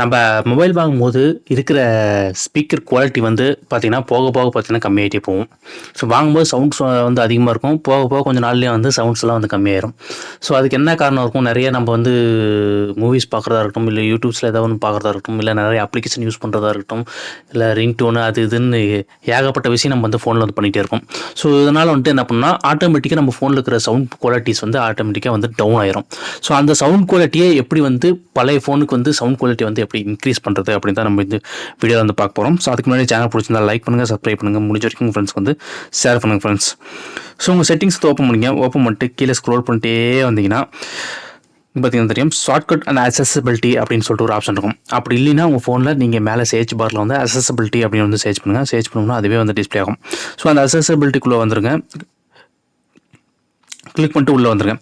நம்ம மொபைல் வாங்கும்போது இருக்கிற ஸ்பீக்கர் குவாலிட்டி வந்து பார்த்திங்கன்னா போக போக பார்த்திங்கன்னா கம்மியாகிட்டே போகும். ஸோ வாங்கும்போது சவுண்ட்ஸ் வந்து அதிகமாக இருக்கும். போக போக கொஞ்சம் நாள்லேயே வந்து சவுண்ட்ஸ்லாம் வந்து கம்மியாயிரும். ஸோ அதுக்கு என்ன காரணம் இருக்கும்? நிறைய நம்ம வந்து மூவிஸ் பார்க்குறதா இருக்கட்டும் இல்லை யூடியூப்ஸில் ஏதாவது ஒன்று பார்க்குறதா இருக்கட்டும் இல்லை நிறைய அப்ளிகேஷன் யூஸ் பண்ணுறதா இருக்கட்டும் இல்லை ரிங் டோனு அது இதுன்னு ஏகப்பட்ட விஷயம் நம்ம வந்து ஃபோனில் வந்து பண்ணிகிட்டே இருக்கோம். ஸோ இதனால் வந்துட்டு என்ன பண்ணால் ஆட்டோமேட்டிக்காக நம்ம ஃபோனில் இருக்கிற சவுண்ட் குவாலிட்டிஸ் வந்து ஆட்டோமேட்டிக்காக வந்து டவுன் ஆயிரும். ஸோ அந்த சவுண்ட் குவாலிட்டியை எப்படி வந்து பழைய ஃபோனுக்கு வந்து சவுண்ட் ஈக்குவாலிட்டி வந்து எப்படி இன்க்ரீஸ் பண்ணுறது அப்படின்னு தான் நம்ம இந்த வீடியோவில் வந்து பார்க்க போகிறோம் ஸோ அதுக்கு முன்னாடி சேனல் பிடிச்சிருந்தா லைக் பண்ணுங்கள் சப்ஸ்கிரைப் பண்ணுங்கள் முடிஞ்ச வரைக்கும் ஃப்ரெண்ட்ஸ் வந்து ஷேர் பண்ணுங்கள் ஃப்ரெண்ட்ஸ் ஸோ உங்கள் செட்டிங்ஸ் வந்து ஓப்பன் பண்ணிங்க. ஓப்பன் பண்ணிட்டு கீழே ஸ்க்ரோல் பண்ணிட்டே வந்தீங்கன்னா பார்த்தீங்கன்னா தெரியும். ஷார்ட்கட் அண்ட் அசசபிலிட்டி அப்படின்னு சொல்லிட்டு ஒரு ஆப்ஷன் இருக்கும். அப்படி இல்லைன்னா உங்கள் ஃபோனில் நீங்கள் மேலே சேஜ் பாரில் வந்து அசசபிலிட்டி அப்படின்னு வந்து சேர்ச் பண்ணுங்கள் சேர்ச் பண்ணோம்னா அதுவே வந்து டிஸ்ப்ளே ஆகும். ஸோ அந்த அசசபிலிட்டிக்குள்ளே வந்துருங்க. கிளிக் பண்ணிட்டு உள்ளே வந்துருங்க.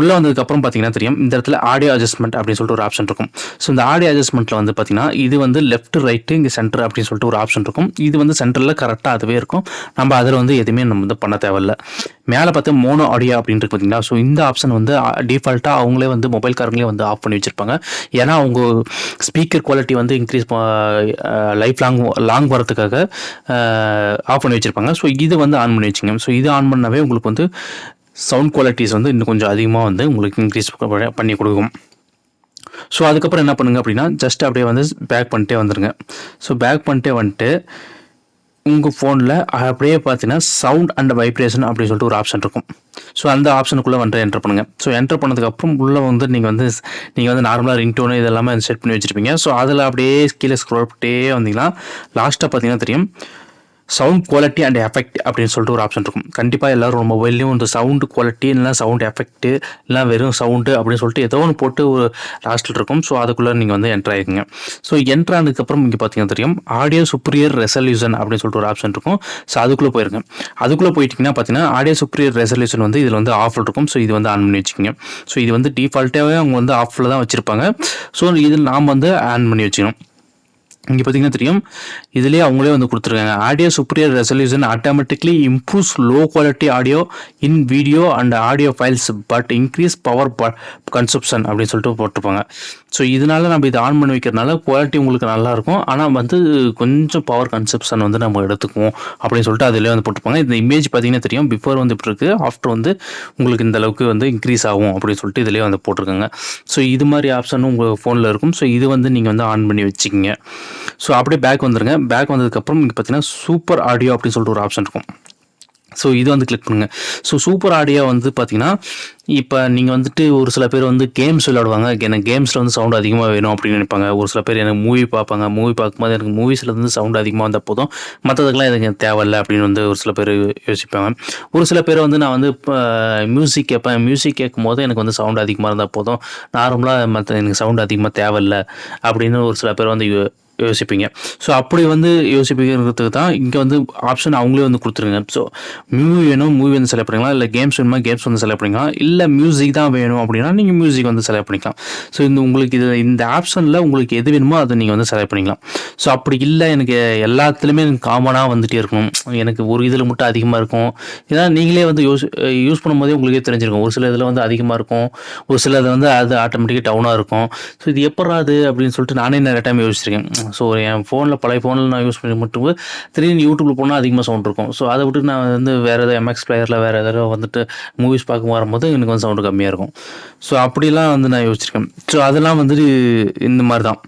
உள்ளே வந்ததுக்கப்புறம் பார்த்தீங்கன்னா தெரியும் இந்த இடத்துல ஆடியோ அட்ஜஸ்ட்மெண்ட் அப்படின்னு சொல்லிட்டு ஒரு ஆப்ஷன் இருக்கும். ஸோ இந்த ஆடியோ அட்ஜஸ்ட்மெண்ட்டில் வந்து பார்த்தீங்கன்னா இது வந்து லெஃப்ட் ரைட்டு இங்கே சென்டர் அப்படின்னு சொல்லிட்டு ஒரு ஆப்ஷன் இருக்கும். இது வந்து சென்டரில் கரெக்டாக அதுவே இருக்கும். நம்ம அதில் வந்து எதுவுமே நம்ம வந்து பண்ண தேவையில்ல. மேலே பார்த்து மோனோ ஆடியோ அப்படின்ட்டு பார்த்தீங்களா ஸோ இந்த ஆப்ஷன் வந்து டிஃபால்ட்டாக அவங்களே வந்து மொபைல் காரங்களே வந்து ஆஃப் பண்ணி வச்சுருப்பாங்க. ஏன்னா அவங்க ஸ்பீக்கர் குவாலிட்டி வந்து இன்க்ரீஸ் லைஃப் லாங் லாங் வரதுக்காக ஆஃப் பண்ணி வச்சுருப்பாங்க. ஸோ இது வந்து ஆன் பண்ணி வச்சுங்க ஸோ இது ஆன் பண்ணாவே உங்களுக்கு வந்து சவுண்ட் குவாலிட்டிஸ் வந்து இன்னும் கொஞ்சம் அதிகமாக வந்து உங்களுக்கு இன்க்ரீஸ் பண்ணி கொடுக்கும். ஸோ அதுக்கப்புறம் என்ன பண்ணுங்க அப்படின்னா ஜஸ்ட் அப்படியே வந்து பேக் பண்ணிட்டே வந்துடுங்க ஸோ பேக் பண்ணிட்டே வந்துட்டு உங்கள் ஃபோனில் அப்படியே பார்த்தீங்கன்னா சவுண்ட் அண்ட் வைப்ரேஷன் அப்படின்னு சொல்லிட்டு ஒரு ஆப்ஷன் இருக்கும். ஸோ அந்த ஆப்ஷனுக்குள்ளே வந்து என்டர் பண்ணுங்கள் ஸோ என்டர் பண்ணதுக்கப்புறம் உள்ளே வந்து நீங்கள் வந்து நீங்கள் வந்து நார்மலாக ரிங்டோனு இதெல்லாமே செட் பண்ணி வச்சுருப்பீங்க. ஸோ அதில் அப்படியே கீழே ஸ்க்ரோல் பண்ணிட்டே வந்தீங்கன்னா லாஸ்ட்டாக பார்த்தீங்கன்னா தெரியும். சவுண்ட் குவாலிட்டி அண்ட் எஃபெக்ட் அப்படின்னு சொல்லிட்டு ஒரு ஆப்ஷன் இருக்கும். கண்டிப்பாக எல்லோரும் மொபைல்லையும் இந்த சவுண்டு குவாலிட்டி இல்லைனா சவுண்ட் எஃபெக்ட்டு இல்லை வெறும் சவுண்டு அப்படின்னு சொல்லிட்டு ஏதோ ஒன்று போட்டு ஒரு லாஸ்ட்டில் இருக்கும். ஸோ அதுக்குள்ளே நீங்கள் வந்து என்ட்ரு ஆகிருங்க ஸோ என்ட்ரு ஆனதுக்கப்புறம் இங்கே பார்த்தீங்கன்னா தெரியும் ஆடியோ சுப்ரியர் ரெசல்யூஷன் அப்படின்னு சொல்லிட்டு ஒரு ஆப்ஷன் இருக்கும். ஸோ அதுக்குள்ளே போயிருங்க. அதுக்குள்ளே போயிட்டிங்கன்னா பார்த்தீங்கன்னா ஆடியோ சுப்ரியர் ரெசல்யூஷன் வந்து இதில் வந்து ஆஃபில் இருக்கும். ஸோ இது வந்து ஆன் பண்ணி வச்சுக்கோங்க. ஸோ இது வந்து டிஃபால்ட்டாகவே அவங்க வந்து ஆஃபில் தான் வச்சுருப்பாங்க. ஸோ இதில் நாம் வந்து ஆன் பண்ணி வச்சுக்கணும். இங்கே பார்த்தீங்கன்னா தெரியும். இதுலேயே அவங்களே வந்து கொடுத்துருக்காங்க. Audio superior resolution automatically improves low quality audio in video and audio files but increase power consumption அப்படின்னு சொல்லிட்டு போட்டிருப்பாங்க. ஸோ இதனால நம்ம இதை ஆன் பண்ணி வைக்கிறதுனால குவாலிட்டி உங்களுக்கு நல்லாயிருக்கும் ஆனால் வந்து கொஞ்சம் பவர் கன்சப்ஷன் வந்து நம்ம எடுத்துக்குவோம் அப்படின்னு சொல்லிட்டு அதிலே வந்து போட்டிருப்பாங்க. இந்த இமேஜ் பார்த்தீங்கன்னா தெரியும். பிஃபோர் வந்து இப்படி இருக்குது ஆஃப்டர் வந்து உங்களுக்கு இந்த அளவுக்கு வந்து இன்க்ரீஸ் ஆகும் அப்படின்னு சொல்லிட்டு இதிலே வந்து போட்டிருக்காங்க. ஸோ இது மாதிரி ஆப்ஷனும் உங்கள் ஃபோனில் இருக்கும். ஸோ இது வந்து நீங்கள் வந்து ஆன் பண்ணி வச்சுக்கிங்க. ஸோ அப்படியே பேக் வந்துருங்க. பேக் வந்ததுக்கப்புறம் இங்கே பார்த்தீங்கன்னா சூப்பர் ஆடியோ அப்படின்னு சொல்லிட்டு ஒரு ஆப்ஷன் இருக்கும். ஸோ இது வந்து கிளிக் பண்ணுங்கள் ஸோ சூப்பர் ஆடியோ வந்து பார்த்தீங்கன்னா இப்போ நீங்கள் வந்துட்டு ஒரு சில பேர் வந்து கேம்ஸ் விளையாடுவாங்க. எனக்கு கேம்ஸில் வந்து சவுண்ட் அதிகமாக வேணும் அப்படின்னு நினைப்பாங்க. ஒரு சில பேர் எனக்கு மூவி பார்ப்பாங்க. மூவி பார்க்கும்போது எனக்கு மூவிஸில் வந்து சவுண்ட் அதிகமாக வந்தால் போதும். மற்றதுக்கெலாம் எனக்கு தேவையில்லை அப்படின்னு வந்து ஒரு சில பேர் யோசிப்பாங்க. ஒரு சில பேர் வந்து நான் வந்து இப்போ மியூசிக் கேட்பேன். மியூசிக் கேட்கும் போது எனக்கு வந்து சவுண்ட் அதிகமாக இருந்தால் போதும். நார்மலாக மற்ற எனக்கு சவுண்ட் அதிகமாக தேவையில்லை அப்படின்னு ஒரு சில பேர் வந்து யோசிப்பீங்க. ஸோ அப்படி வந்து யோசிப்பீங்கிறதுக்கு தான் இங்கே வந்து ஆப்ஷன் அவங்களே வந்து கொடுத்துருங்க. ஸோ மூவி வேணும் மூவி வந்து செலக்ட் பண்ணிக்கலாம். இல்லை கேம்ஸ் வேணுமா கேம்ஸ் வந்து செலக்ட் பண்ணிக்கலாம். இல்லை மியூசிக் தான் வேணும் அப்படின்னா நீங்கள் மியூசிக் வந்து செலக்ட் பண்ணிக்கலாம். ஸோ இந்த உங்களுக்கு இது இந்த ஆப்ஷனில் உங்களுக்கு எது வேணுமோ அதை நீங்கள் வந்து செலக்ட் பண்ணிக்கலாம். ஸோ அப்படி இல்லை எனக்கு எல்லாத்துலேயுமே எனக்கு காமனாக வந்துகிட்டே இருக்கணும். எனக்கு ஒரு இதில் மட்டும் அதிகமாக இருக்கும். ஏன்னா நீங்களே வந்து யூஸ் யூஸ் பண்ணும்போதே உங்களுக்கே தெரிஞ்சிருக்கும். ஒரு சில இதில் வந்து அதிகமாக இருக்கும். ஒரு சில இதில் வந்து அது ஆட்டோமேட்டிக்காக டவுனாக இருக்கும். ஸோ இது எப்படாது அப்படின்னு சொல்லிட்டு நானே நிறைய டைம் யோசிச்சிருக்கேன். ஸோ என் ஃபோனில் பழைய ஃபோனில் நான் யூஸ் பண்ணி மட்டும் திடீர்னு யூடியூப்பில் போனால் அதிகமாக சவுண்ட் இருக்கும். ஸோ அதை விட்டு நான் வந்து வேறு எதாவது எம்எக்ஸ் பிளேயரில் வேறு எதாவது வந்துட்டு மூவிஸ் பார்க்க வரும்போது எனக்கு வந்து சவுண்டு கம்மியாக இருக்கும். ஸோ அப்படிலாம் வந்து நான் யோசிச்சிருக்கேன். ஸோ அதெல்லாம் வந்துட்டு இந்த மாதிரி தான்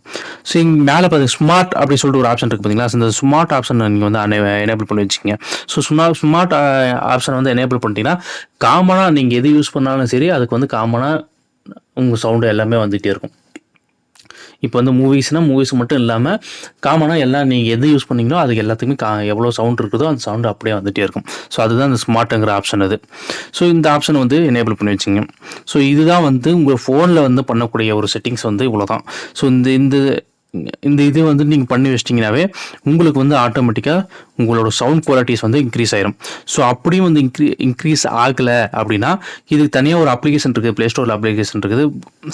ஸோ இங்கே மேலே பார்த்து ஸ்மார்ட் அப்படி சொல்லிட்டு ஒரு ஆப்ஷன் இருக்குது பார்த்தீங்களா இந்த ஸ்மார்ட் ஆப்ஷன் நீங்கள் வந்து அனை எனேபிள் பண்ணி வச்சுக்கோங்க. ஸோ ஸ்மார்ட் ஸ்மார்ட் ஆப்ஷன் வந்து எனேபிள் பண்ணிட்டீங்கன்னா காமனாக நீங்கள் எது யூஸ் பண்ணாலும் சரி அதுக்கு வந்து காமனாக உங்கள் சவுண்டு எல்லாமே வந்துகிட்டே இருக்கும். இப்போ வந்து மூவிஸ்னால் மூவிஸ் மட்டும் இல்லாமல் காமனாக எல்லாம் நீங்கள் எது யூஸ் பண்ணீங்களோ அதுக்கு எல்லாத்துக்குமே கா எவ்வளோ சவுண்ட் இருக்குதோ அந்த சவுண்டு அப்படியே வந்துகிட்டே இருக்கும். ஸோ அதுதான் அந்த ஸ்மார்ட்டுங்கிற ஆப்ஷன் அது. ஸோ இந்த ஆப்ஷன் வந்து எனேபிள் பண்ணி வச்சுங்க. ஸோ இதுதான் வந்து உங்கள் ஃபோனில் வந்து பண்ணக்கூடிய ஒரு செட்டிங்ஸ் வந்து இவ்வளோ தான் ஸோ இந்த இந்த இந்த இது வந்து நீங்கள் பண்ணி வச்சிட்டிங்கனாவே உங்களுக்கு வந்து ஆட்டோமேட்டிக்காக உங்களோட சவுண்ட் குவாலிட்டிஸ் வந்து இன்க்ரீஸ் ஆயிரும். ஸோ அப்படியும் வந்து இன்க்ரீ இன்க்ரீஸ் ஆகலை அப்படின்னா இதுக்கு தனியாக ஒரு அப்ளிகேஷன் இருக்குது ப்ளே ஸ்டோரில் அப்ளிகேஷன் இருக்குது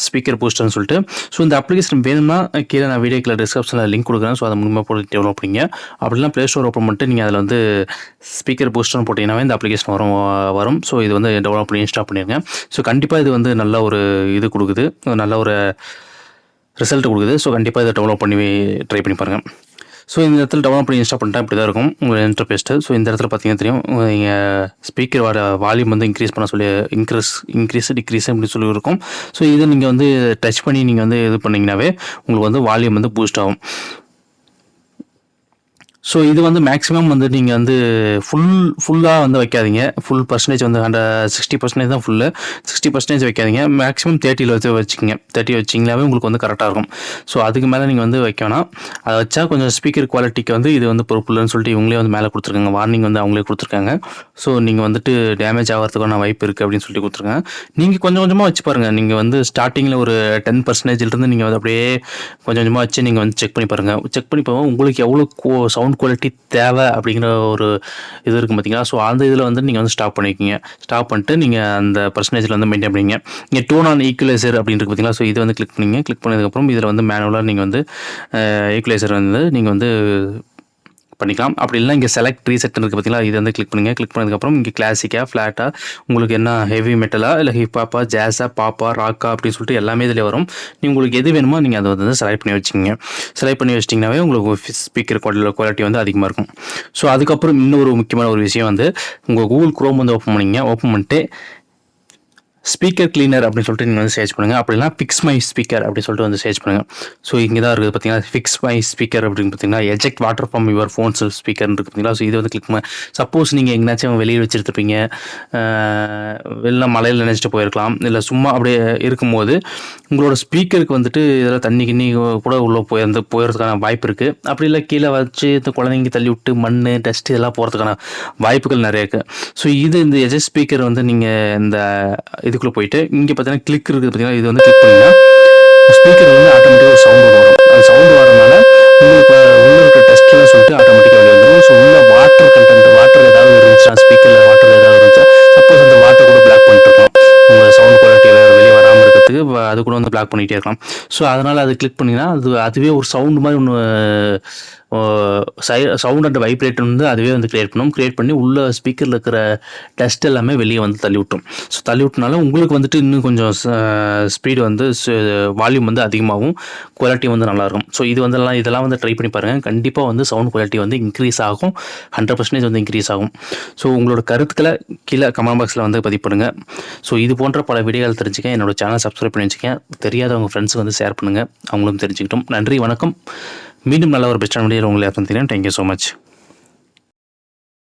ஸ்பீக்கர் பூஸ்டர்னு சொல்லிட்டு. ஸோ இந்த அப்ளிகேஷன் வேணும்னா கீழே நான் வீடியோக்கில் டிஸ்கிரிப்ஷனில் லிங்க் கொடுக்குறேன். ஸோ அதை மூலமாக போட்டு டெவலப் பண்ணிங்க. அப்படிலாம் ப்ளே ஸ்டோர் ஓப்பன் பண்ணிட்டு நீங்கள் அதில் வந்து ஸ்பீக்கர் பூஸ்டர்னு போட்டிங்கன்னாவே இந்த அப்ளிகேஷன் வரும் வரும். ஸோ இது வந்து டெவலப் பண்ணி இன்ஸ்டால் பண்ணிடுங்க ஸோ கண்டிப்பாக இது வந்து நல்ல ஒரு இது கொடுக்குது. நல்ல ஒரு ரிசல்ட் கொடுக்குது. ஸோ கண்டிப்பாக இதை டெவலப் பண்ணி ட்ரை பண்ணி பாருங்கள் ஸோ இந்த இடத்துல டெவலப் பண்ணி இன்ஸ்டால் பண்ணிட்டா இப்படி தான் இருக்கும் உங்கள் இன்டர்பேஸ்ட்டு ஸோ இந்த இடத்துல பார்த்தீங்கன்னா தெரியும். நீங்கள் ஸ்பீக்கர் வர வால்யூம் வந்து இன்க்ரீஸ் பண்ண சொல்லி இன்க்ரீஸ் இன்க்ரீஸ் டிக்ரீஸ் அப்படின்னு சொல்லி இருக்கும். ஸோ இதை நீங்கள் வந்து டச் பண்ணி நீங்கள் வந்து இது பண்ணிங்கனாவே உங்களுக்கு வந்து வால்யூம் வந்து பூஸ்ட் ஆகும். ஸோ இது வந்து மேக்ஸிமம் வந்து நீங்கள் வந்து ஃபுல் ஃபுல்லாக வந்து வைக்காதீங்க. ஃபுல் பர்சன்டேஜ் வந்து ஹண்ட்ரட் சிக்ஸ்டி பர்சன்டேஜ் தான் ஃபுல்லு சிக்ஸ்டி பர்சன்டேஜ் வைக்காதீங்க. மேக்ஸிமம் தேர்ட்டியில் வச்சு வச்சுக்கோங்க. தேர்ட்டி வச்சிங்களாவே உங்களுக்கு வந்து கரெக்டாக இருக்கும். ஸோ அதுக்கு மேலே நீங்கள் வந்து வைக்க வேணாம். அதை வச்சா கொஞ்சம் ஸ்பீக்கர் குவாலிட்டிக்கு வந்து இது வந்து பொறுப்புலன்னு சொல்லிட்டு இவங்களே வந்து மேலே கொடுத்துருக்காங்க. வார்னிங் வந்து அவங்களே கொடுத்துருக்காங்க. ஸோ நீங்கள் வந்துட்டு டேமேஜ் ஆகிறதுக்கான வாய்ப்பு இருக்குது அப்படின்னு சொல்லிட்டு கொடுத்துருக்காங்க. நீங்கள் கொஞ்சம் கொஞ்சமாக வச்சு பாருங்கள் நீங்கள் வந்து ஸ்டார்டிங்கில் ஒரு டென் பர்சன்டேஜ்லேருந்து நீங்கள் வந்து அப்படியே கொஞ்சம் கொஞ்சமாக வச்சு நீங்கள் வந்து செக் பண்ணி பாருங்கள் செக் பண்ணி பாருங்கள் உங்களுக்கு எவ்வளோ சவுண்ட் குவாலிட்டி தேவை அப்படிங்கிற ஒரு இது இருக்குது பார்த்தீங்களா ஸோ அந்த இதில் வந்து நீங்கள் வந்து ஸ்டாப் பண்ணிக்கிங்க. ஸ்டாப் பண்ணிட்டு நீங்கள் அந்த பர்சன்டேஜில் வந்து மெயின்டைன் பண்ணிங்க இங்கே டோன் ஆன் ஈக்குவலைசர் அப்படின்னு இருக்கு பார்த்தீங்களா ஸோ இதை வந்து கிளிக் பண்ணிங்க. கிளிக் பண்ணதுக்கப்புறம் இதில் வந்து மேனுவலாக நீங்கள் வந்து ஈக்குவலைசர் வந்து நீங்கள் வந்து பண்ணிக்கலாம். அப்படி இல்லை இங்கே செலக்ட் ரீசெட்னு இருக்குது பார்த்தீங்களா இது வந்து கிளிக் பண்ணுங்கள் கிளிக் பண்ணதுக்கப்புறம் இங்கே கிளாசிக்காக ஃப்ளாட்டாக உங்களுக்கு என்ன ஹெவி மெட்டலாக இல்லை ஹிப்பாப்பா ஜாஸாக பாப்பா ராக்கா அப்படின்னு சொல்லிட்டு எல்லாமே இதில் வரும். நீங்கள் உங்களுக்கு எது வேணுமோ நீங்கள் அதை வந்து செலக்ட் பண்ணி வச்சுக்கிங்க. செலக்ட் பண்ணி வச்சிட்டிங்கனாவே உங்களுக்கு ஸ்பீக்கர் குவாலிட்டி வந்து அதிகமாக இருக்கும். ஸோ அதுக்கப்புறம் இன்னொரு முக்கியமான ஒரு விஷயம் வந்து உங்கள் கூகுள் குரோம் வந்து ஓப்பன் பண்ணிங்க. ஓப்பன் பண்ணிட்டு ஸ்பீக்கர் கிளீனர் அப்படின்னு சொல்லிட்டு நீங்கள் வந்து சர்ச் பண்ணுங்கள் அப்படின்னா ஃபிக்ஸ் மை ஸ்பீக்கர் அப்படின்னு சொல்லிட்டு வந்து சர்ச் பண்ணுங்கள் ஸோ இங்கே தான் இருக்குது பார்த்தீங்கன்னா ஃபிக்ஸ் மை ஸ்பீக்கர் அப்படின்னு பார்த்தீங்கன்னா eject water from your phone's speaker இருக்குது பார்த்தீங்களா? ஸோ இது வந்து கிளிக் பண்ண. சப்போஸ் நீங்கள் எங்கேனாச்சும் வெளியே வச்சுருப்பீங்க வெளில மலையில் நினச்சிட்டு போயிருக்கலாம். இல்லை சும்மா அப்படியே இருக்கும்போது உங்களோட ஸ்பீக்கருக்கு வந்துட்டு இதில் தண்ணி கிண்ணி கூட உள்ளே போயிருந்து போயிடுறதுக்கான வாய்ப்பு இருக்குது அப்படி இல்லை கீழே வச்சு இந்த குழந்தைங்க தள்ளி விட்டு மண் டஸ்ட் இதெல்லாம் போகிறதுக்கான வாய்ப்புகள் நிறைய இருக்குது ஸோ இது இந்த எஜெக்ட் ஸ்பீக்கர் வந்து நீங்கள் இந்த இது இதுக்குள்ளே போயிட்டு இங்கே பார்த்தீங்கன்னா கிளிக் இருக்குது பார்த்தீங்கன்னா இது வந்து கிளிக் பண்ணிங்கன்னா ஸ்பீக்கர் வந்து ஆட்டோமேட்டிக்காக ஒரு சவுண்டு வரும். அந்த சவுண்டு வரனால உங்களுக்கு உள்ள இருக்க டெஸ்ட்லாம் சொல்லிட்டு ஆட்டோமேட்டிக்காக வெளியே வந்துடும் ஸோ உள்ள வாட்டர் கண்டென்ட் வாட்டர் ஏதாவது இருந்துச்சுன்னா ஸ்பீக்கரில் வாட்டர் ஏதாவது இருந்துச்சா சப்போஸ் அந்த வாட்டர் கூட பிளாக் பண்ணிட்டுருக்கோம் உங்கள் சவுண்ட் குவாலிட்டியில் வெளியே வராமல் இருக்கிறதுக்கு அது கூட வந்து பிளாக் பண்ணிகிட்டே இருக்கலாம். ஸோ அதனால் அது கிளிக் பண்ணிங்கன்னா அது அதுவே ஒரு சவுண்டு மாதிரி ஒன்று சை சவுண்ட் அண்ட் வைப்ரேட் வந்து அதுவே வந்து க்ரியேட் பண்ணும். க்ரியேட் பண்ணி உள்ள ஸ்பீக்கரில் இருக்கிற டஸ்ட் எல்லாமே வெளியே வந்து தள்ளி விட்டும் ஸோ தள்ளி விட்டனால உங்களுக்கு வந்துட்டு இன்னும் கொஞ்சம் ஸ்பீடு வந்து வால்யூம் வந்து அதிகமாகவும் குவாலிட்டி வந்து நல்லாயிருக்கும். ஸோ இது வந்து எல்லாம் இதெல்லாம் வந்து ட்ரை பண்ணி பாருங்கள் கண்டிப்பாக வந்து சவுண்ட் குவாலிட்டி வந்து இன்க்ரீஸ் ஆகும். ஹண்ட்ரட் பர்சன்டேஜ் வந்து இன்க்ரீஸ் ஆகும். ஸோ உங்களோட கருத்துக்களை கீழே கமெண்ட் பாக்ஸில் வந்து பதிவு பண்ணுங்கள் ஸோ இது போன்ற பல வீடியோகள் தெரிஞ்சுக்க என்னோட சேனல் சப்ஸ்கிரைப் பண்ணி வச்சுக்கேன் தெரியாதவங்க ஃப்ரெண்ட்ஸுக்கு வந்து ஷேர் பண்ணுங்கள் அவங்களும் தெரிஞ்சுக்கிட்டோம். நன்றி வணக்கம். மீண்டும் நல்ல ஒரு பெஸ்ட் வீடியோ உங்களை பார்த்தீங்கன்னா தேங்க்யூ ஸோ மச்